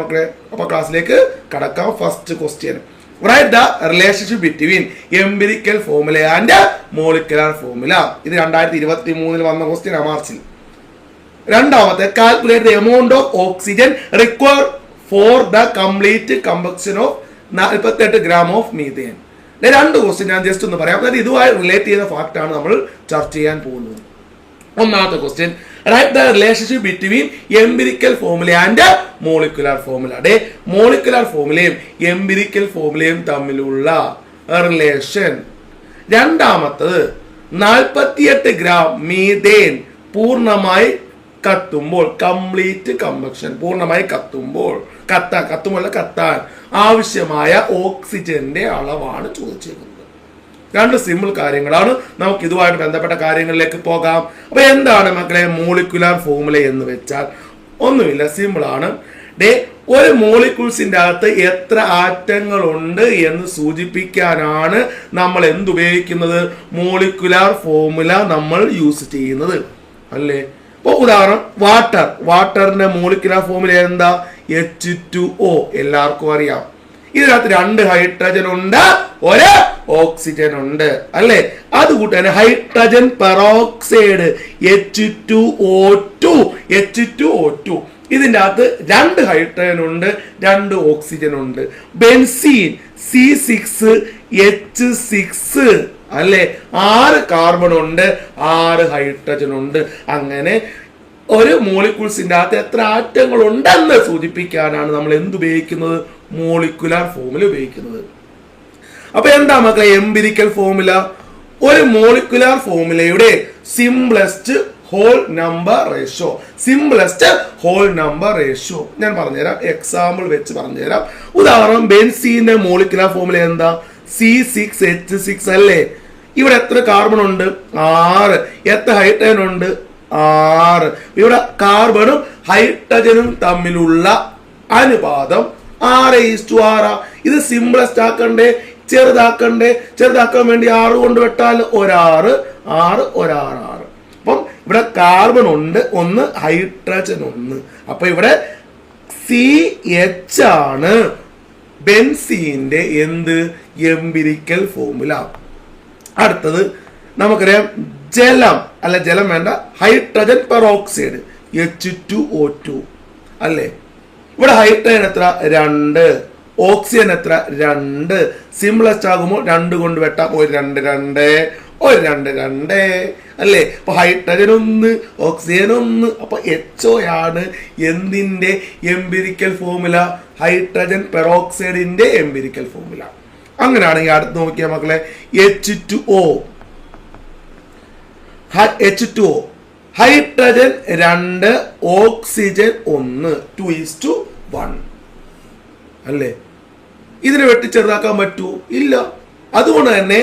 മക്കളെ അപ്പൊ ക്ലാസ്സിലേക്ക് കടക്കാം. First question write the relationship between empirical formula and molecular formula ഇത് രണ്ടായിരത്തി ഇരുപത്തി മൂന്നിൽ വന്ന ക്വസ്റ്റ്യൻ മാർച്ചിൽ. രണ്ടാമത്തെ calculate amount of oxygen require for the complete combustion of നാൽപ്പത്തെട്ട് ഗ്രാം ഓഫ് മീഥേൻ രണ്ട് ക്വസ്റ്റ്യൻ ഞാൻ ജസ്റ്റ് ഒന്ന് പറയാം. അതായത് ഇതുമായി റിലേറ്റ് ചെയ്ത ഫാക്റ്റ് ആണ് നമ്മൾ ചർച്ച ചെയ്യാൻ പോകുന്നത്. ഒന്നാമത്തെ question write the relationship between empirical formula and molecular formula അതെ മോളിക്കുലാർ ഫോർമുലയും എംപിരിക്കൽ ഫോർമുലയും തമ്മിലുള്ള റിലേഷൻ രണ്ടാമത്തത് നാൽപ്പത്തിയെട്ട് ഗ്രാം മീതേൻ പൂർണമായി കത്തുമ്പോൾ കംപ്ലീറ്റ് കമ്പക്ഷൻ പൂർണമായി കത്തുമ്പോൾ കത്താൻ കത്തുമ്പോൾ കത്താൻ ആവശ്യമായ ഓക്സിജന്റെ അളവാണ് ചോദിച്ചിരിക്കുന്നത് രണ്ട് സിമ്പിൾ കാര്യങ്ങളാണ്. നമുക്ക് ഇതുമായിട്ട് ബന്ധപ്പെട്ട കാര്യങ്ങളിലേക്ക് പോകാം. അപ്പൊ എന്താണ് മക്കളെ മോളിക്കുലാർ ഫോർമുല എന്ന് വെച്ചാൽ? ഒന്നുമില്ല സിമ്പിൾ ആണ്. ഡേ ഒരു മോളിക്യൂൾസിന്റെ അകത്ത് എത്ര ആറ്റങ്ങൾ ഉണ്ട് എന്ന് സൂചിപ്പിക്കാനാണ് നമ്മൾ എന്തുപയോഗിക്കുന്നത്? മോളിക്കുലാർ ഫോർമുല നമ്മൾ യൂസ് ചെയ്യുന്നത്. അല്ലേ? ഇപ്പോൾ ഉദാഹരണം വാട്ടർ വാട്ടറിന്റെ മോളിക്കുലാർ ഫോർമുല എന്താ? എച്ച് ടു ഒ എല്ലാവർക്കും അറിയാം. ഇതിനകത്ത് രണ്ട് ഹൈഡ്രജൻ ഉണ്ട് ഒരു ഓക്സിജൻ ഉണ്ട്. അല്ലെ? അത് കൂട്ടാൻ hydrogen peroxide H two O two H two O two ഇതിന്റെ അകത്ത് രണ്ട് ഹൈഡ്രജൻ ഉണ്ട് രണ്ട് ഓക്സിജൻ ഉണ്ട്. Benzene C six H six അല്ലെ? ആറ് കാർബൺ ഉണ്ട് ആറ് ഹൈഡ്രജൻ ഉണ്ട്. അങ്ങനെ ഒരു മോളിക്യൂൾസിന്റെ അകത്ത് എത്ര ആറ്റങ്ങൾ ഉണ്ടെന്ന് സൂചിപ്പിക്കാനാണ് നമ്മൾ എന്ത് ഉപയോഗിക്കുന്നത് മോളിക്കുലാർ ഫോമുല ഉപയോഗിക്കുന്നത്. അപ്പൊ എന്താ മക്കളെ എംപിരിക്കൽ ഫോമുല ഒരു molecular ഫോമുലയുടെ simplest whole number ratio simplest whole number ratio ഞാൻ പറഞ്ഞുതരാം എക്സാമ്പിൾ വെച്ച് പറഞ്ഞുതരാം. ഉദാഹരണം ബെൻസീന്റെ മോളിക്കുലാർ ഫോമുല എന്താ? സി സിക്സ് എച്ച് സിക്സ് അല്ലേ? ഇവിടെ എത്ര കാർബൺ ഉണ്ട്? ആറ്. എത്ര ഹൈഡ്രജൻ ഉണ്ട്? ആറ്. ഇവിടെ കാർബണും ഹൈഡ്രജനും തമ്മിലുള്ള അനുപാതം ആറ് ഈസ്റ്റു ആറാ ഇത് സിംപ്ലസ്റ്റ് ആക്കണ്ടേ? ചെറുതാക്കണ്ടേ? ചെറുതാക്കാൻ വേണ്ടി ആറ് കൊണ്ട് വെട്ടാൽ ഒരാറ് ആറ് ഒരാറ് ആറ്. അപ്പം ഇവിടെ കാർബൺ ഉണ്ട് ഒന്ന് ഹൈഡ്രജൻ ഒന്ന്. അപ്പൊ ഇവിടെ സി എച്ച് ആണ് ബെൻസീന്റെ എന്ത്? എംപിരിക്കൽ ഫോമുല അടുത്തത് നമുക്കറിയാം ജലം. അല്ല ജലം വേണ്ട. Hydrogen peroxide H two O two അല്ലേ? ഇവിടെ ഹൈഡ്രജൻ എത്ര? രണ്ട്. ഓക്സിജൻ എത്ര? രണ്ട്. സിംപ്ലസ്റ്റ് ആകുമ്പോൾ രണ്ട് കൊണ്ട് വെട്ടാം. ഒരു രണ്ട് രണ്ട്. ഒരു രണ്ട് രണ്ട്. അല്ലേ? അപ്പൊ ഹൈഡ്രജൻ ഒന്ന് ഓക്സിജൻ ഒന്ന്. അപ്പൊ എച്ച് ആണ് എന്തിന്റെ എംപിരിക്കൽ ഫോമുല ഹൈഡ്രജൻ പെറോക്സൈഡിന്റെ എംപിരിക്കൽ ഫോമുല അങ്ങനെയാണെങ്കിൽ അടുത്ത് നോക്കിയാൽ മക്കളെ H two O H two O hydrogen രണ്ട് ഓക്സിജൻ ഒന്ന് ടു ഈസ് ടു വൺ അല്ലേ? ഇതിനെ വെട്ടി ചെറുതാക്കാൻ പറ്റുമോ ഇല്ല. അതുകൊണ്ട് തന്നെ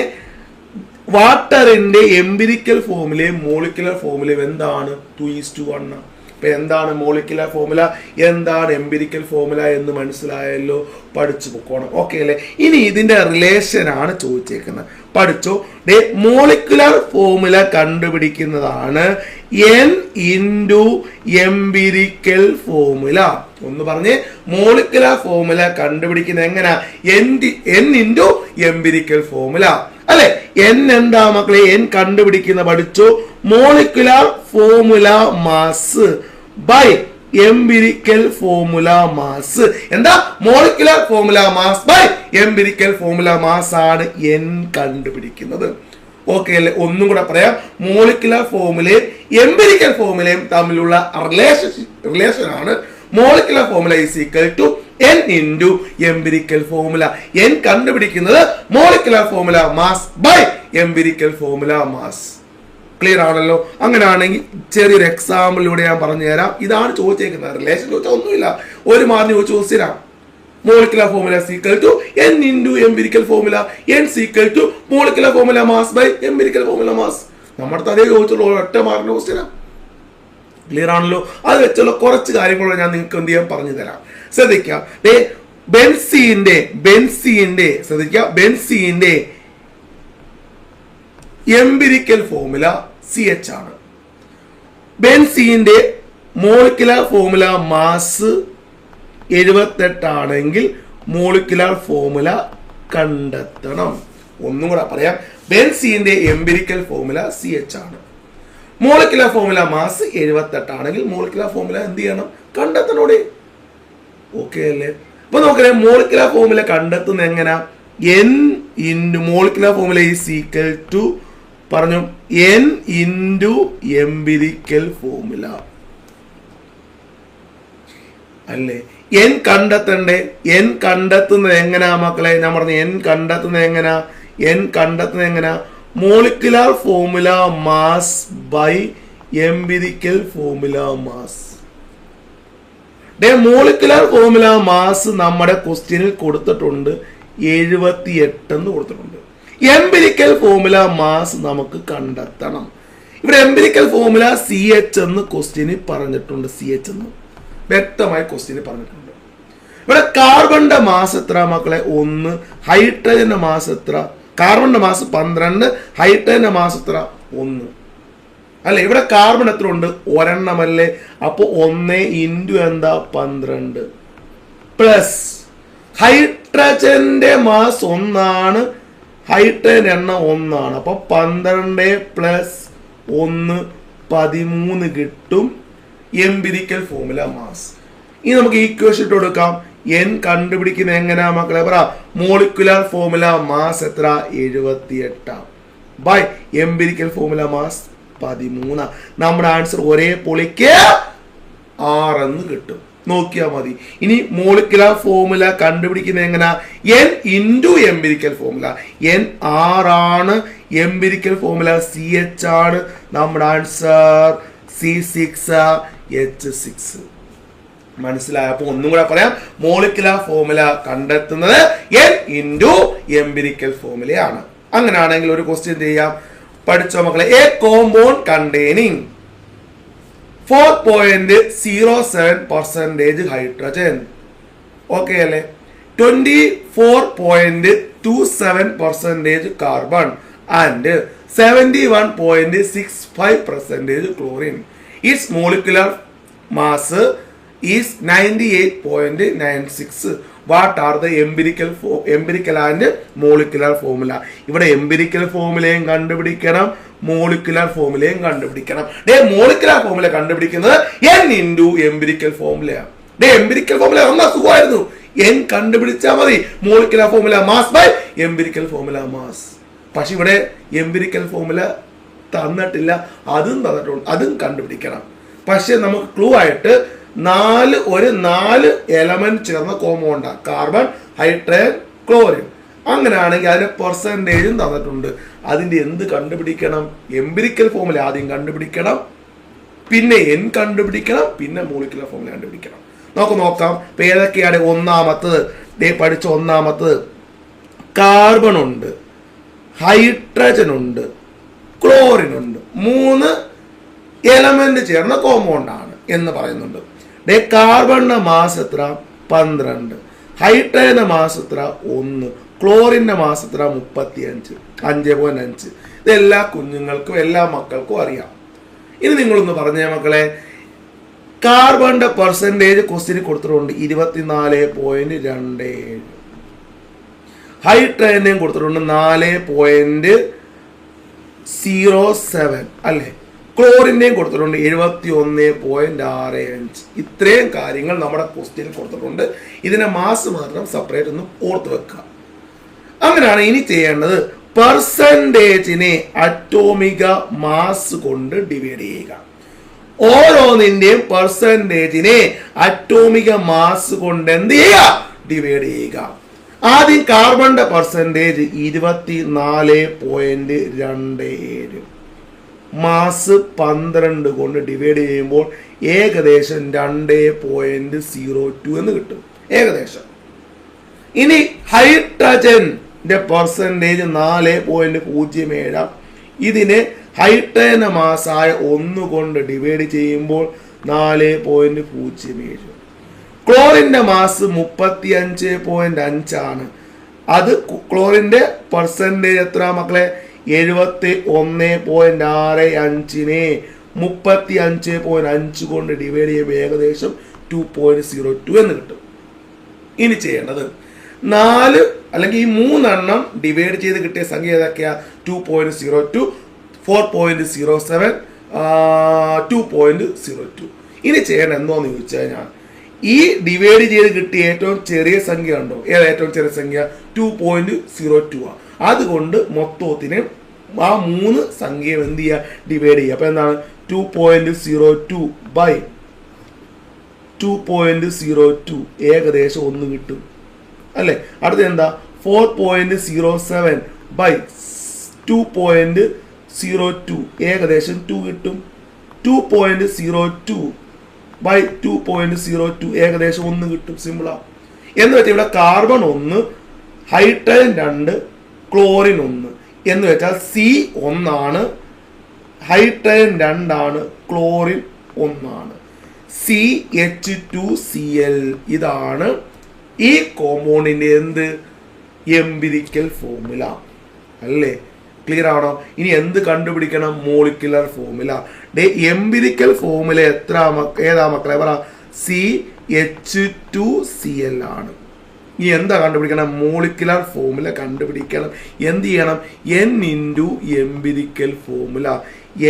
വാട്ടറിന്റെ എംപിരിക്കൽ ഫോമുലയും മോളിക്കുലർ ഫോമുലയും എന്താണ്? ടു ഈസ് ടു വൺ അപ്പൊ എന്താണ് മോളിക്കുലർ ഫോമുല? എന്താണ് എംപിരിക്കൽ ഫോമുല എന്ന് മനസ്സിലായല്ലോ? പഠിച്ചു പൊക്കോണം. ഓക്കെ അല്ലേ? ഇനി ഇതിന്റെ റിലേഷൻ ആണ് ചോദിച്ചേക്കുന്നത്. പഠിച്ചോ? ഡേ മോളിക്കുലർ ഫോമുല കണ്ടുപിടിക്കുന്നതാണ് എൻ ഇന്റു എംപിരിക്കൽ ഫോമുല ഒന്ന് പറഞ്ഞ് മോളിക്കുലർ ഫോർമുല കണ്ടുപിടിക്കുന്നത് എങ്ങനാ? N n into empirical formula അല്ലെ? എൻ എന്താ മക്കളെ? എൻ കണ്ടുപിടിക്കുന്ന പഠിച്ചു. Molecular formula mass by empirical formula mass എന്താ? Molecular formula mass by empirical formula mass ആണ് എൻ കണ്ടുപിടിക്കുന്നത്. ഓക്കെ അല്ലേ? ഒന്നും കൂടെ പറയാം. മോളിക്കുലർ ഫോമിലെയും എംപെരിക്കൽ ഫോമിലെയും തമ്മിലുള്ള റിലേഷൻ റിലേഷൻ ആണ്. Molecular formula is equal to n into empirical formula n കണ്ടുപിടിക്കുന്നത് molecular formula mass by empirical formula mass clear ആണല്ലോ? അങ്ങനെയാണെങ്കിൽ ചെറിയൊരു എക്സാമ്പിളിലൂടെ ഞാൻ പറഞ്ഞു തരാം ഇതാണ് ചോദിച്ചേക്കുന്നത്. റിലേഷൻ ചോദിച്ചാൽ ഒന്നുമില്ല. ഒരു മാറിന് ചോദിച്ചു ചോദിച്ചാൽ is equal to n into empirical empirical n is equal to molecular formula mass by empirical formula mass നമ്മുടെ അതേ ചോദിച്ചുള്ള ഒറ്റ മാറിന് ക്വസ്റ്റ്യനാണ് ക്ലിയർ ആണല്ലോ? അത് വെച്ചുള്ള കുറച്ച് കാര്യങ്ങൾ ഞാൻ നിങ്ങൾക്ക് എന്ത് ചെയ്യാൻ പറഞ്ഞു തരാം. ശ്രദ്ധിക്കാം. ദേ ബെൻസീന്റെ ബെൻസീന്റെ ശ്രദ്ധിക്കുക ബെൻസീന്റെ എംപിരിക്കൽ ഫോർമുല സി എച്ച് ആണ്. ബെൻസീന്റെ മോളിക്കുലർ ഫോർമുല മാസ് എഴുപത്തെട്ടാണെങ്കിൽ മോളിക്കുലാർ ഫോർമുല കണ്ടെത്തണം. ഒന്നും കൂടെ പറയാം. ബെൻസിന്റെ എംപിരിക്കൽ ഫോർമുല സി എച്ച് ആണ്. മോളിക്കുലാർ ഫോർമുല മാസ് എഴുപത്തെട്ടാണെങ്കിൽ മോളിക്കുലാർ ഫോർമുല എന്ത് ചെയ്യണം? കണ്ടെത്തണോടെ ഓക്കെ അല്ലേ? അപ്പൊ നോക്കണേ മോളിക്കുലാർ ഫോർമുല കണ്ടെത്തുന്ന എങ്ങനെ? N into molecular formula is equal to പറഞ്ഞു എൻ ഇന്റു എംപിരിക്കൽ ഫോർമുല അല്ലേ? എൻ കണ്ടെത്തണ്ടേ? എൻ കണ്ടെത്തുന്നത് എങ്ങനെയാ മക്കളെ? ഞാൻ പറഞ്ഞു എൻ കണ്ടെത്തുന്നത് എങ്ങനെയാ എൻ കണ്ടെത്തുന്നത് എങ്ങനെയാ molecular formula mass by empirical formula mass day molecular formula mass നമ്മുടെ ക്വസ്റ്റ്യനിൽ കൊടുത്തിട്ടുണ്ട് എഴുപത്തി എന്ന് കൊടുത്തിട്ടുണ്ട്. എംപിരിക്കൽ ഫോമുല മാസ് നമുക്ക് കണ്ടെത്തണം. ഇവിടെ എംപിരിക്കൽ ഫോമുല സി എച്ച് എന്ന് ക്വസ്റ്റ്യനിൽ പറഞ്ഞിട്ടുണ്ട് സി എച്ച് എന്ന്. വ്യക്തമായി ക്വസ്റ്റ്യനിൽ പറഞ്ഞിട്ടുണ്ട്. ഇവിടെ കാർബണിന്റെ മാസ് എത്ര മക്കളെ? ഒന്ന്. ഹൈഡ്രജന്റെ മാസ് എത്ര? കാർബണിന്റെ മാസ് പന്ത്രണ്ട്. ഹൈഡ്രജന്റെ മാസ് എത്ര? ഒന്ന്. അല്ലെ? ഇവിടെ കാർബൺ എത്ര ഉണ്ട് ഒരെണ്ണമല്ലേ? അപ്പൊ ഒന്ന് ഇന്റു എന്താ? പന്ത്രണ്ട്. പ്ലസ് ഹൈഡ്രജന്റെ മാസ് ഒന്നാണ്. ഹൈഡ്രജൻ എണ്ണം ഒന്നാണ്. അപ്പൊ പന്ത്രണ്ട് പ്ലസ് ഒന്ന് പതിമൂന്ന് കിട്ടും. എംപിരിക്കൽ ഫോർമുല മാസ് ഇനി നമുക്ക് ഈക്വേഷൻ ഇട്ട് കൊടുക്കാം. എൻ കണ്ടുപിടിക്കുന്ന എങ്ങനെയാ മക്കളെ? പറ മോളിക്കുലാർ ഫോർമുല മാസ് എത്ര? എഴുപത്തിയെട്ടാം. ബൈ എംപിരിക്കൽ ഫോർമുല മാസ് പതിമൂന്ന്. നമ്മുടെ ആൻസർ ഒരേ പൊളിക്ക് ആറെന്ന് കിട്ടും. നോക്കിയാൽ മതി. ഇനി മോളിക്കുലാർ ഫോർമുല കണ്ടുപിടിക്കുന്ന എങ്ങനെ? N into empirical formula n ആറാണ് എംപിരിക്കൽ ഫോർമുല സി എച്ച് ആണ് നമ്മുടെ answer C six H six മനസ്സിലായ അപ്പൊ ഒന്നും കൂടെ പറയാം. മോളിക്കുലർ ഫോർമുല കണ്ടെത്തുന്നത് എൻ ഇന്റു എംപിരിക്കൽ ഫോർമുലയാണ് അങ്ങനെയാണെങ്കിൽ ഒരു ക്വസ്റ്റ്യൻ ചെയ്യാം? പഠിച്ചോ മക്കളെ? A compound containing four point zero seven percentage hydrogen okay അല്ലേ? Twenty four point two seven percentage carbon and seventy one point six five percentage chlorine it's molecular mass is ninety eight point nine six what are the empirical for empirical and molecular formula ഇവിടെ empirical ഫോർമുലയും കണ്ടുപിടിക്കണം molecular ഫോർമുലയും കണ്ടുപിടിക്കണം. ഡേ molecular formula കണ്ടുപിടിക്കുന്നത് n into empirical ഫോർമുലയാണ് ഡേ empirical formula ഒന്നാ സുഖമായിരുന്നു എൻ കണ്ടുപിടിച്ചാൽ മതി. Molecular formula mass by empirical formula mass പക്ഷെ ഇവിടെ എംപിരിക്കൽ ഫോർമുല തന്നിട്ടില്ല. അതും തന്നിട്ടുണ്ട്. അതും കണ്ടുപിടിക്കണം. പക്ഷേ നമുക്ക് ക്ലൂ ആയിട്ട് നാല് ഒരു നാല് എലമെന്റ് ചേർന്ന കോമ്പൗണ്ടാണ് കാർബൺ ഹൈഡ്രജൻ ക്ലോറിൻ അങ്ങനെയാണെങ്കിൽ അതിന് പെർസെന്റേജും തന്നിട്ടുണ്ട്. അതിന്റെ എന്ത് കണ്ടുപിടിക്കണം? എംപിരിക്കൽ ഫോമിൽ ആദ്യം കണ്ടുപിടിക്കണം. പിന്നെ എൻ കണ്ടുപിടിക്കണം. പിന്നെ മോളിക്കുലർ ഫോമിൽ കണ്ടുപിടിക്കണം. നമുക്ക് നോക്കാം. ഇപ്പം ഏതൊക്കെയാണ് ഒന്നാമത്തത്? ദേ പഠിച്ച ഒന്നാമത്തത്. കാർബൺ ഉണ്ട്. ഹൈഡ്രജൻ ഉണ്ട്. ക്ലോറിൻ ഉണ്ട്. മൂന്ന് എലമെന്റ് ചേർന്ന കോമ്പൗണ്ടാണ് എന്ന് പറയുന്നുണ്ട്. ഡേ കാർബണിന്റെ മാസ് എത്ര? പന്ത്രണ്ട്. ഹൈഡ്രജന്റെ മാസ് എത്ര? ഒന്ന്. ക്ലോറിന്റെ മാസ് എത്ര? മുപ്പത്തി അഞ്ച് അഞ്ച് പോയിന്റ് അഞ്ച്. ഇത് എല്ലാ കുഞ്ഞുങ്ങൾക്കും എല്ലാ മക്കൾക്കും അറിയാം. ഇനി നിങ്ങളൊന്ന് പറഞ്ഞേ മക്കളെ. കാർബണിന്റെ പെർസെന്റേജ് ക്വസ്റ്റിന് കൊടുത്തിട്ടുണ്ട് ഇരുപത്തിനാല് പോയിന്റ് രണ്ട് ഏഴ്. ഹൈഡ്രജനെയും കൊടുത്തിട്ടുണ്ട് നാല് പോയിന്റ് സീറോ സെവൻ അല്ലേ? ക്ലോറിന്റെയും കൊടുത്തിട്ടുണ്ട് എഴുപത്തി ഒന്ന് പോയിന്റ് ആറ് അഞ്ച് ഇത്രയും കാര്യങ്ങൾ നമ്മുടെ ക്വസ്റ്റ്യൻ കൊടുത്തിട്ടുണ്ട്. ഇതിനെ മാസ് മാത്രം സെപ്പറേറ്റ് ഒന്ന് ഓർത്ത് വെക്കുക. അങ്ങനെയാണ് ഇനി ചെയ്യേണ്ടത്. പെർസെന്റേജിനെ അറ്റോമിക മാസ് കൊണ്ട് ഡിവൈഡ് ചെയ്യുക. ഓരോന്നിന്റെയും പെർസെന്റേജിനെ അറ്റോമിക മാസ് കൊണ്ട് എന്ത് ചെയ്യുക? ഡിവൈഡ് ചെയ്യുക. ആദ്യം കാർബണിന്റെ പെർസെന്റേജ് ഇരുപത്തി നാല് പോയിന്റ് രണ്ട് ഏഴ് മാസ് പന്ത്രണ്ട് കൊണ്ട് ഡിവൈഡ് ചെയ്യുമ്പോൾ ഏകദേശം രണ്ട് പോയിന്റ് സീറോ ടു എന്ന് കിട്ടും. ഏകദേശം. ഇനി ഹൈഡ്രജന്റെ പെർസെന്റേജ് നാല് പോയിന്റ് പൂജ്യം ഏഴാം. ഇതിനെ ഹൈഡ്രജന മാസായ ഒന്ന് കൊണ്ട് ഡിവൈഡ് ചെയ്യുമ്പോൾ നാല് പോയിന്റ് പൂജ്യം ഏഴ്. ക്ലോറിന്റെ മാസ് മുപ്പത്തി അഞ്ച് പോയിന്റ് അഞ്ചാണ് അത് ക്ലോറിന്റെ പെർസെന്റേജ് എത്ര മക്കളെ? എഴുപത്തി ഒന്ന് പോയിന്റ് ആറ് അഞ്ചിനെ മുപ്പത്തി അഞ്ച് പോയിന്റ് അഞ്ച് കൊണ്ട് ഡിവൈഡ് ചെയ്യുമ്പോൾ ഏകദേശം ടു പോയിന്റ് സീറോ ടു എന്ന് കിട്ടും. ഇനി ചെയ്യേണ്ടത് നാല് അല്ലെങ്കിൽ ഈ മൂന്നെണ്ണം ഡിവൈഡ് ചെയ്ത് കിട്ടിയ സംഖ്യ ഏതൊക്കെയാ? Two point zero two four point zero seven two point zero two ഇനി ചെയ്യണം എന്തോന്ന് ചോദിച്ചു കഴിഞ്ഞാൽ ഈ ഡിവൈഡ് ചെയ്ത് കിട്ടിയ ഏറ്റവും ചെറിയ സംഖ്യ ഉണ്ടോ ഏതാ ഏറ്റവും ചെറിയ സംഖ്യ? ടു പോയിന്റ് സീറോ ടു ആ. അതുകൊണ്ട് മൊത്തത്തിന് ആ മൂന്ന് സംഖ്യ എന്ത് ചെയ്യുക? ഡിവൈഡ് ചെയ്യുക. അപ്പൊ എന്താണ്? Two point zero two by two point zero two ഏകദേശം ഒന്ന് കിട്ടും. അല്ലേ? അടുത്ത എന്താ? Four point zero seven by two point zero two ഏകദേശം ടു കിട്ടും. Two point zero two by two point zero two ഏകദേശം ഒന്ന് കിട്ടും സിമ്പിളാ എന്ന് വെച്ചാൽ ഇവിടെ കാർബൺ ഒന്ന് ഹൈഡ്രജൻ രണ്ട് ക്ലോറിൻ ഒന്ന്. എന്ന് വെച്ചാൽ സി ഒന്നാണ് ഹൈഡ്രജൻ രണ്ടാണ് ക്ലോറിൻ ഒന്നാണ്. C H two C L ഇതാണ് ഈ കോമ്പൗണ്ടിന്റെ എന്ത്? എംപിരിക്കൽ ഫോർമുല അല്ലേ? ക്ലിയർ ആണോ ഇനി എന്ത് കണ്ടുപിടിക്കണം? മോളിക്കുലർ ഫോമുല ഡേ എംപിരിക്കൽ ഫോമുല എത്ര ഏതാ മക്കളെ? പറ. C H two C L ആണ്. ഇനി എന്താ കണ്ടുപിടിക്കണം? മോളിക്കുലർ ഫോമുല കണ്ടുപിടിക്കണം. എന്ത് ചെയ്യണം? N into empirical formula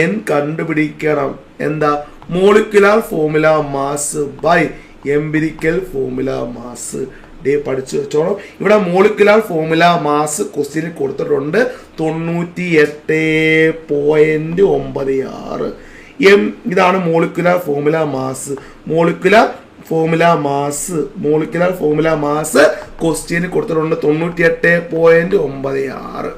n കണ്ടുപിടിക്കണം. എന്താ? Molecular formula mass by empirical formula mass day പഠിച്ചു വെച്ചോളൂ. ഇവിടെ മോളിക്കുലർ ഫോർമുല മാസ് ക്വസ്റ്റ്യനിൽ കൊടുത്തിട്ടുണ്ട്. തൊണ്ണൂറ്റി എട്ട് പോയിന്റ് ഒമ്പത് ആറ്. എം ഇതാണ് molecular formula mass molecular formula mass molecular formula mass question കൊടുത്തിട്ടുണ്ട്. തൊണ്ണൂറ്റി എട്ട് പോയിന്റ് ഒമ്പത് ആറ്.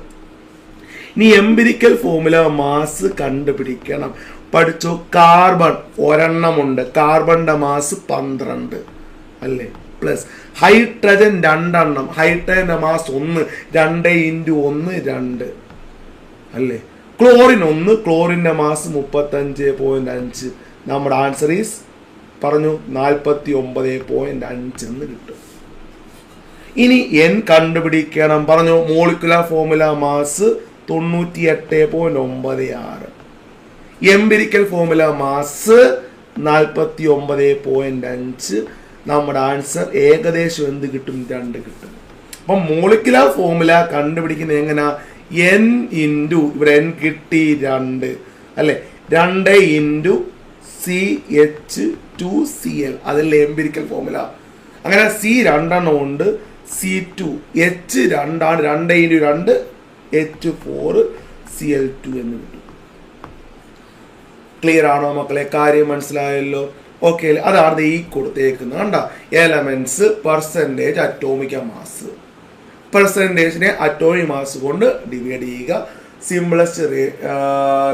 ഇനി എംപിരിക്കൽ ഫോർമുല മാസ് കണ്ടുപിടിക്കണം. പഠിച്ചു? കാർബൺ ഒരെണ്ണമുണ്ട്. കാർബണിന്റെ മാസ് പന്ത്രണ്ട്. അല്ലേ? പ്ലസ് ഹൈഡ്രജൻ രണ്ടെണ്ണം. ഹൈഡ്രജന്റെ മാസ് ഒന്ന് രണ്ട് ഇന്റു ഒന്ന് രണ്ട്. അല്ലേ? ക്ലോറിൻ ഒന്ന് ക്ലോറിന്റെ മാസ് മുപ്പത്തഞ്ച് പോയിന്റ് അഞ്ച്. നമ്മുടെ ആൻസർ ഈസ് പറഞ്ഞു നാൽപ്പത്തി ഒമ്പത് പോയിന്റ് അഞ്ച് എന്ന് കിട്ടും. ഇനി എൻ കണ്ടുപിടിക്കണം. പറഞ്ഞു മോളിക്കുലർ ഫോർമുല മാസ് തൊണ്ണൂറ്റി എട്ട് പോയിന്റ് ഒമ്പത് ആറ്. എംപിരിക്കൽ ഫോർമുല മാസ് നാൽപ്പത്തി ഒമ്പത് പോയിന്റ് അഞ്ച്. നമ്മുടെ ആൻസർ ഏകദേശം എന്ത് കിട്ടും? രണ്ട് കിട്ടും. അപ്പം മോളിക്കുലർ ഫോമുല കണ്ടുപിടിക്കുന്നത് എങ്ങനെയാ എൻ ഇന്റു ഇവിടെ എൻ കിട്ടി രണ്ട്. അല്ലെ? രണ്ട് into C H two C L അതല്ലേ എംപിരിക്കൽ ഫോമുല അങ്ങനെ സി രണ്ടെണ്ണം ഉണ്ട്. സി ടു എച്ച് രണ്ടാണ്. രണ്ട് ഇന്റു രണ്ട്. H four C L two എന്ന് കിട്ടും. ക്ലിയർ ആണോ മക്കളെ? കാര്യം മനസ്സിലായല്ലോ. ഓക്കെ അതാണ് ഈ കൊടുത്തേക്കുന്നത്? കണ്ട? എലമെന്റ്സ് പെർസെന്റേജ് അറ്റോമിക മാസ് പെർസെന്റേജിനെ അറ്റോമിക് മാസ് കൊണ്ട് ഡിവൈഡ് ചെയ്യുക. സിംപ്ലസ്റ്റ്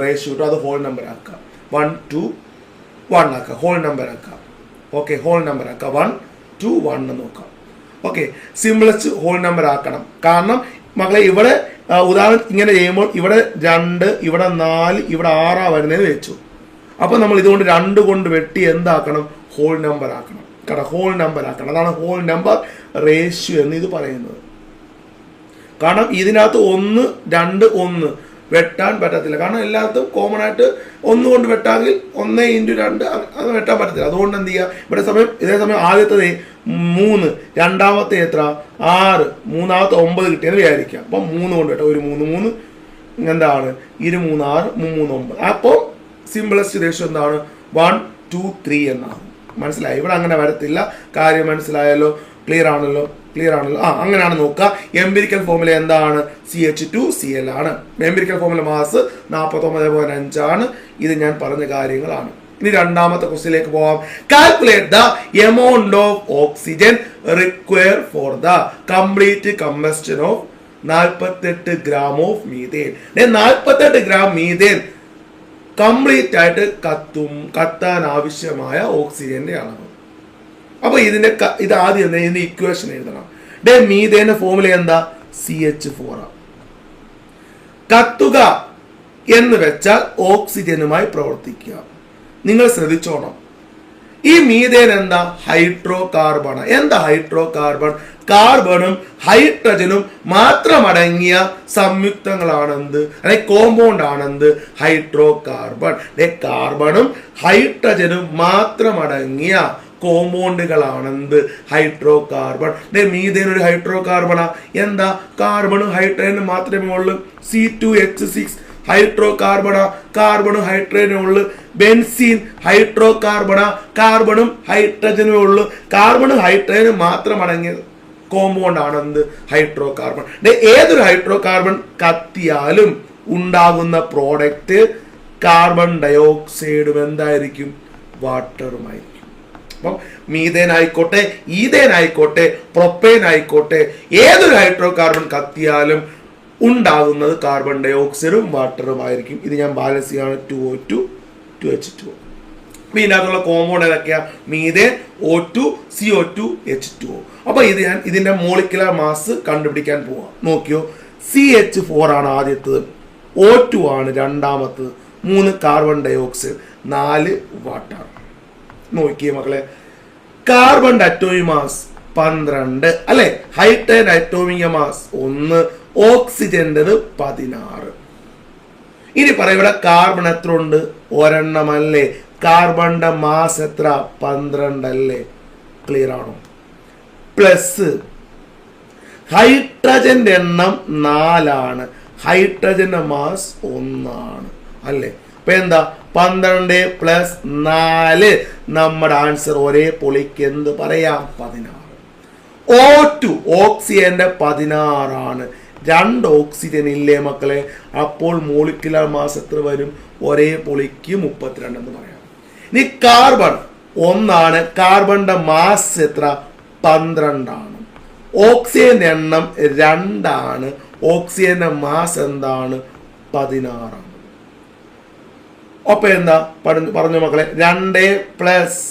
റേഷ്യോ അത് ഹോൾ നമ്പർ ആക്കുക. വൺ ടു വൺ ആക്കുക. ഹോൾ നമ്പർ ആക്കുക. ഓക്കെ ഹോൾ നമ്പർ ആക്കുക. വൺ ടു വൺ നോക്കാം. ഓക്കെ സിമ്പിളസ്റ്റ് ഹോൾ നമ്പർ ആക്കണം. കാരണം മകളെ ഇവിടെ ഉദാഹരണം ഇങ്ങനെ ചെയ്യുമ്പോൾ ഇവിടെ രണ്ട് ഇവിടെ നാല് ഇവിടെ ആറാ വരുന്നത് വെച്ചു. അപ്പൊ നമ്മൾ ഇതുകൊണ്ട് രണ്ട് കൊണ്ട് വെട്ടി എന്താക്കണം? ഹോൾ നമ്പർ ആക്കണം. കാരണം ഹോൾ നമ്പർ ആക്കണം. അതാണ് ഹോൾ നമ്പർ റേഷ്യോ എന്ന് ഇത് പറയുന്നത്. കാരണം ഇതിനകത്ത് ഒന്ന് രണ്ട് ഒന്ന് വെട്ടാൻ പറ്റത്തില്ല. കാരണം എല്ലാത്തും കോമൺ ആയിട്ട് ഒന്ന് കൊണ്ട് വെട്ടാമെങ്കിൽ ഒന്ന് ഇന്റു രണ്ട് അത് അത് വെട്ടാൻ പറ്റത്തില്ല. അതുകൊണ്ട് എന്ത് ചെയ്യുക? ഇവിടെ സമയം ഇതേ സമയം ആദ്യത്തത് മൂന്ന് രണ്ടാമത്തെ എത്ര? ആറ്. മൂന്നാമത്തെ ഒമ്പത് കിട്ടിയെന്ന് വിചാരിക്കുക. അപ്പം മൂന്ന് കൊണ്ട് വെട്ടാം. ഒരു മൂന്ന് മൂന്ന്. എന്താണ് ഇരു മൂന്ന് ആറ് മൂന്ന് ഒമ്പത്. അപ്പോൾ സിമ്പിളസ്റ്റ് റേഷ്യോ എന്താണ്? വൺ ടു ത്രീ എന്നാണ്. മനസ്സിലായി? ഇവിടെ അങ്ങനെ വരത്തില്ല. കാര്യം മനസ്സിലായല്ലോ? ക്ലിയർ ആണല്ലോ? ക്ലിയർ ആണല്ലോ? ആ അങ്ങനെയാണ് നോക്കുക. എംപിരിക്കൽ ഫോമുല എന്താണ്? C H two C L ആണ്. എംപിരിക്കൽ ഫോമുല മാസ് നാൽപ്പത്തൊമ്പത് പോയിന്റ് അഞ്ചാണ് ഇത് ഞാൻ പറഞ്ഞ കാര്യങ്ങളാണ്. ഇനി രണ്ടാമത്തെ ക്വസ്റ്റിലേക്ക് പോവാം. Calculate the amount of oxygen require for the complete combustion of നാൽപ്പത്തെട്ട് ഗ്രാം ഓഫ് മീതേൻ നാൽപ്പത്തെട്ട് ഗ്രാം മീതേൻ കംപ്ലീറ്റ് ആയിട്ട് കത്തും കത്താൻ ആവശ്യമായ ഓക്സിജന്റെ അളവ് അപ്പൊ ഇതിന്റെ ഇത് ആദ്യം എന്താ ഇതിന്റെ ഇക്വേഷൻ എഴുതണം. ഡേ മീതേന്റെ ഫോമുല എന്താ? സി എച്ച് ഫോർ കത്തുക എന്ന് വെച്ചാൽ ഓക്സിജനുമായി പ്രവർത്തിക്കുക. നിങ്ങൾ ശ്രദ്ധിച്ചോണം. ഈ മീതേൻ എന്താ? ഹൈഡ്രോ കാർബൺ എന്താ ഹൈഡ്രോ കാർബൺ കാർബണും ഹൈഡ്രജനും മാത്രമടങ്ങിയ സംയുക്തങ്ങളാണെന്ത്? അല്ലെങ്കിൽ കോമ്പൗണ്ട് ആണെന്ത്? ഹൈഡ്രോ കാർബൺ കാർബണും ഹൈഡ്രജനും മാത്രമടങ്ങിയ കോമ്പൗണ്ടുകളാണെന്ത് ഹൈഡ്രോ കാർബൺ മീതേൻ ഒരു ഹൈഡ്രോ കാർബണാ എന്താ? കാർബണും ഹൈഡ്രജനും മാത്രമേ ഉള്ളൂ. C two H six hydrocarbon കാർബണും ഹൈഡ്രജനും ഉള്ളു. ബെൻസീൻ ഹൈഡ്രോ കാർബണ കാർബണും ഹൈഡ്രജനും ഉള്ളു. കാർബണും ഹൈഡ്രജനും മാത്രം അടങ്ങിയത് കോമ്പൗണ്ട് ആണ് എന്ത് ഹൈഡ്രോ കാർബൺ ഏതൊരു ഹൈഡ്രോ കാർബൺ കത്തിയാലും ഉണ്ടാകുന്ന പ്രോഡക്റ്റ് കാർബൺ ഡയോക്സൈഡും എന്തായിരിക്കും? വാട്ടറുമായിരിക്കും അപ്പം മീതേൻ ആയിക്കോട്ടെ ഈതേൻ ആയിക്കോട്ടെ പ്രൊപ്പേൻ ആയിക്കോട്ടെ ഏതൊരു ഹൈഡ്രോ കാർബൺ കത്തിയാലും ഉണ്ടാകുന്നത് കാർബൺ ഡയോക്സൈഡും വാട്ടറും ആയിരിക്കും ഇത് ഞാൻ ബാലൻസ് ചെയ്യാണ് two O two two H two ഇതിനകത്തുള്ള കോമ്പൗണ്ട് ഏതൊക്കെയാ? മീതെ O two C O two H two O അപ്പൊ ഇത് ഞാൻ ഇതിന്റെ മോളിക്കുലർ മാസ് കണ്ടുപിടിക്കാൻ പോവാം. നോക്കിയോ? സി എച്ച് ഫോർ ആണ് ആദ്യത്തത്. ഒ ടു ആണ് രണ്ടാമത്തത്. മൂന്ന് കാർബൺ ഡൈ ഓക്സൈഡ് നാല് വാട്ടർ നോക്കിയേ മക്കളെ. കാർബൺ അറ്റോമിക് മാസ് പന്ത്രണ്ട്. അല്ലെ? ഹൈഡ്രജൻ അറ്റോമിക മാസ് ഒന്ന് ഓക്സിജന്റെത് പതിനാറ്. ഇനി പറയാം ഇവിടെ കാർബൺ എത്ര ഉണ്ട്? ഒരെണ്ണമല്ലേ? കാർബണിന്റെ മാസ് എത്ര? പന്ത്രണ്ടല്ലേ. ക്ലിയർ ആണോ? പ്ലസ് ഹൈഡ്രജന്റെ എണ്ണം നാലാണ്. ഹൈഡ്രജന്റെ മാസ് ഒന്നാണ്. അല്ലേ? അപ്പൊ എന്താ? പന്ത്രണ്ട് പ്ലസ് നാല്. നമ്മുടെ ആൻസർ ഒരേ പൊളിക്ക് എന്ത് പറയാം? പതിനാറ്. ഓ ടു ഓക്സിജന്റെ പതിനാറാണ്. രണ്ട് ഓക്സിജൻ ഇല്ലേ മക്കളെ? അപ്പോൾ മോളിക്കുലർ മാസ് എത്ര വരും? ഒരേ പൊളിക്ക് മുപ്പത്തിരണ്ട് എന്ന് പറയാം. ഇനി കാർബൺ ഒന്നാണ് കാർബണിന്റെ മാസ് എത്ര? പന്ത്രണ്ടാണ്. ഓക്സിജൻ എണ്ണം രണ്ടാണ്. ഓക്സിജന്റെ മാസ് എന്താണ്? പതിനാറാണ്. അപ്പൊ എന്താ പറഞ്ഞു പറഞ്ഞു മക്കളെ രണ്ട് പ്ലസ്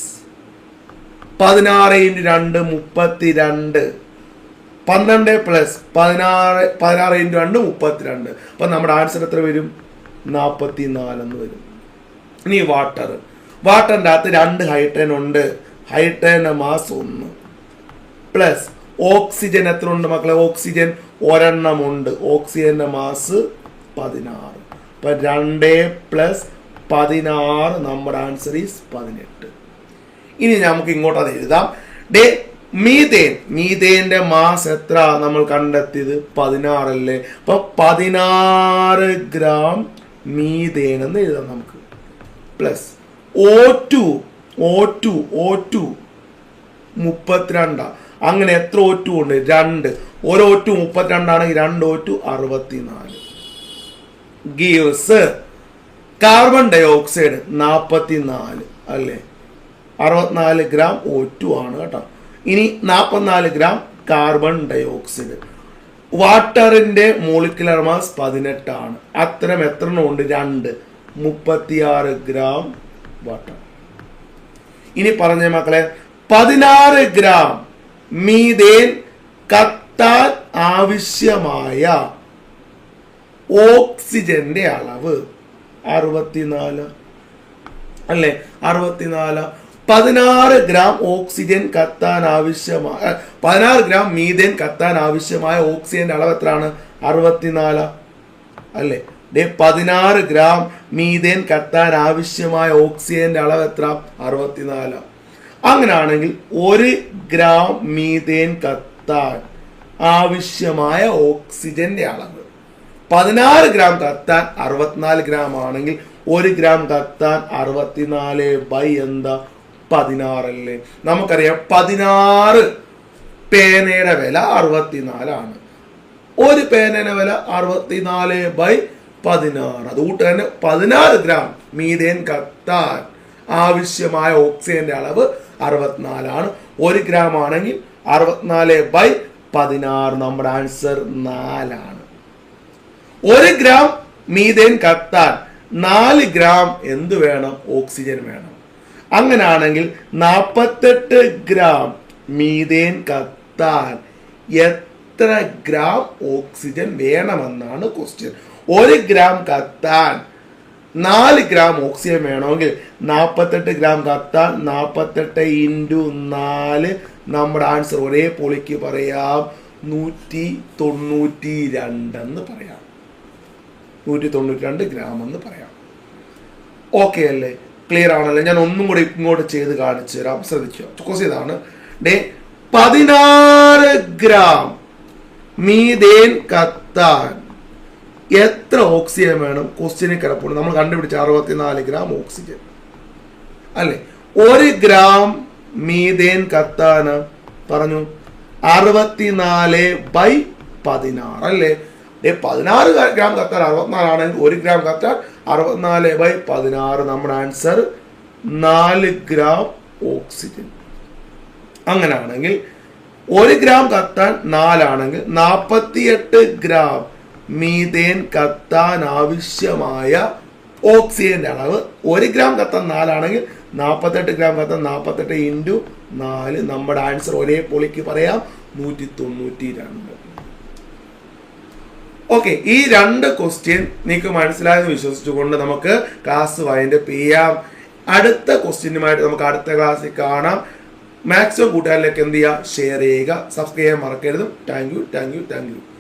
പതിനാറ് ഇന്റു രണ്ട് മുപ്പത്തി രണ്ട് പന്ത്രണ്ട് പ്ലസ് പതിനാറ് പതിനാറ് ഇന്റു രണ്ട് മുപ്പത്തിരണ്ട്. അപ്പൊ നമ്മുടെ ആൻസർ എത്ര വരും? നാൽപ്പത്തി നാലെന്ന് വരും. ഇനി വാട്ടർ വാട്ടറിന്റെ അകത്ത് രണ്ട് ഹൈഡ്രജൻ ഉണ്ട്. ഹൈഡ്രജന്റെ മാസ് ഒന്ന്. പ്ലസ് ഓക്സിജൻ എത്ര ഉണ്ട് മക്കളെ ഓക്സിജൻ ഒരെണ്ണമുണ്ട് ഓക്സിജന്റെ മാസ് പതിനാറ്. അപ്പൊ രണ്ട് പ്ലസ് പതിനാറ് നമ്മുടെ ആൻസർ ഈസ് പതിനെട്ട്. ഇനി നമുക്ക് ഇങ്ങോട്ട് അത് എഴുതാം. ഡേ മീതേൻ മീതേന്റെ മാസ് എത്ര? നമ്മൾ കണ്ടെത്തിയത് പതിനാറല്ലേ അപ്പൊ പതിനാറ് ഗ്രാം മീതേൻ എന്ന് എഴുതാം നമുക്ക്. Plus O two O two O two മുപ്പത്തിരണ്ടാ. അങ്ങനെ എത്ര ഒ ടു ഉണ്ട്? രണ്ട്. ഒരു ഒ ടു മുപ്പത്തിരണ്ടാണെങ്കിൽ രണ്ട് ഒ ടു അറുപത്തിനാല്. ഗീവ്സ് കാർബൺ ഡൈ ഓക്സൈഡ് നാൽപ്പത്തിനാല് അല്ലേ? അറുപത്തിനാല് ഗ്രാം ഒ ടു ആണ് കേട്ടോ. ഇനി നാൽപ്പത്തിനാല് ഗ്രാം കാർബൺ ഡൈ ഓക്സൈഡ് വാട്ടറിന്റെ മോളിക്കുലർ മാസ് പതിനെട്ടാണ്. അത്തരം എത്ര ഉണ്ട്? രണ്ട്. മുപ്പത്തിയാറ് ഗ്രാം വാട്ടർ ഇനി പറഞ്ഞ മക്കളെ പതിനാറ് ഗ്രാം മീതേൻ കത്താൻ ആവശ്യമായ ഓക്സിജന്റെ അളവ്. അറുപത്തിനാല്. അല്ലെ? അറുപത്തിനാല്. പതിനാറ് ഗ്രാം ഓക്സിജൻ കത്താൻ ആവശ്യമായ പതിനാറ് ഗ്രാം മീതേൻ കത്താൻ ആവശ്യമായ ഓക്സിജന്റെ അളവ് എത്രയാണ്? അറുപത്തിനാല്. അല്ലേ? ദേ പതിനാറ് ഗ്രാം മീതേൻ കത്താൻ ആവശ്യമായ ഓക്സിജന്റെ അളവ് എത്ര? അറുപത്തിനാല്. അങ്ങനെയാണെങ്കിൽ ഒരു ഗ്രാം മീതേൻ കത്താൻ ആവശ്യമായ ഓക്സിജന്റെ അളവ്. പതിനാറ് ഗ്രാം കത്താൻ അറുപത്തിനാല് ഗ്രാം ആണെങ്കിൽ ഒരു ഗ്രാം കത്താൻ അറുപത്തിനാല് ബൈ എന്താ? പതിനാറല്ലേ നമുക്കറിയാം പതിനാറ് പേനയുടെ വില അറുപത്തിനാലാണ്. ഒരു പേനയുടെ വില അറുപത്തിനാല് ബൈ പതിനാറ്. അതുകൂട്ട് തന്നെ പതിനാറ് ഗ്രാം മീതേൻ കത്താൻ ആവശ്യമായ ഓക്സിജന്റെ അളവ് അറുപത്തിനാലാണ്. ഒരു ഗ്രാം ആണെങ്കിൽ അറുപത്തിനാല് ബൈ പതിനാറ് നമ്മുടെ ആൻസർ നാലാണ്. ഒരു ഗ്രാം മീതേൻ കത്താൻ നാല് ഗ്രാം എന്ത് വേണം? ഓക്സിജൻ വേണം. അങ്ങനാണെങ്കിൽ നാൽപ്പത്തെട്ട് ഗ്രാം മീതേൻ കത്താൻ എത്ര ഗ്രാം ഓക്സിജൻ വേണമെന്നാണ് ക്വസ്റ്റ്യൻ ഒരു ഗ്രാം കത്താൻ നാല് ഗ്രാം ഓക്സിജൻ വേണമെങ്കിൽ നാൽപ്പത്തെട്ട് ഗ്രാം കത്താൻ നാൽപ്പത്തെട്ട് ഇന്റു നാല് നമ്മുടെ ആൻസർ ഒരേ പൊളിക്ക് പറയാം നൂറ്റി തൊണ്ണൂറ്റി രണ്ടെന്ന് പറയാം. നൂറ്റി തൊണ്ണൂറ്റി രണ്ട് ഗ്രാം എന്ന് പറയാം. ഓക്കെ അല്ലേ? ക്ലിയർ ആണല്ലേ? ഞാൻ ഒന്നും കൂടി ഇങ്ങോട്ട് ചെയ്ത് കാണിച്ചു തരാം. ശ്രദ്ധിക്കുക ഫോക്കസ് ഇതാണ്. ഡേ പതിനാറ് ഗ്രാം മീതേൻ കത്താൻ എത്ര ഓക്സിജൻ വേണം? ക്വസ്റ്റ്യനിൽ കിടപ്പുണ്ട്. നമ്മൾ കണ്ടുപിടിച്ച അറുപത്തിനാല് ഗ്രാം ഓക്സിജൻ. അല്ലെ? ഒരു ഗ്രാം മീതേൻ കത്താന് പറഞ്ഞു. അറുപത്തിനാല് ബൈ പതിനാറ് അല്ലേ? പതിനാറ് ഗ്രാം കത്താൻ അറുപത്തിനാലാണെങ്കിൽ ഒരു ഗ്രാം കത്താൻ അറുപത്തിനാല് ബൈ പതിനാറ്. നമ്മുടെ ആൻസർ നാല് ഗ്രാം ഓക്സിജൻ. അങ്ങനെയാണെങ്കിൽ ഒരു ഗ്രാം കത്താൻ നാലാണെങ്കിൽ നാൽപ്പത്തിയെട്ട് ഗ്രാം മീതേൻ കത്താൻ ആവശ്യമായ ഓക്സിജന്റെ അളവ്. ഒരു ഗ്രാം കത്താൻ നാലാണെങ്കിൽ നാൽപ്പത്തെട്ട് ഗ്രാം കത്താൻ നാൽപ്പത്തെട്ട് ഇന്റു നാല്. നമ്മുടെ ആൻസർ ഒരേ പൊളിക്ക് പറയാം. നൂറ്റി തൊണ്ണൂറ്റി രണ്ട് ഓക്കെ ഈ രണ്ട് ക്വസ്റ്റ്യൻ നിങ്ങൾക്ക് മനസ്സിലായെന്ന് വിശ്വസിച്ചുകൊണ്ട് നമുക്ക് ക്ലാസ് വൈൻഡ് അപ്പ് ചെയ്യാം. അടുത്ത ക്വസ്റ്റ്യനുമായിട്ട് നമുക്ക് അടുത്ത ക്ലാസ്സിൽ കാണാം. മാക്സിമം കൂട്ടുകാരിലേക്ക് എന്ത് ചെയ്യുക? ഷെയർ ചെയ്യുക. സബ്സ്ക്രൈബ് ചെയ്യാൻ മറക്കരുത്. Thank you thank you thank you.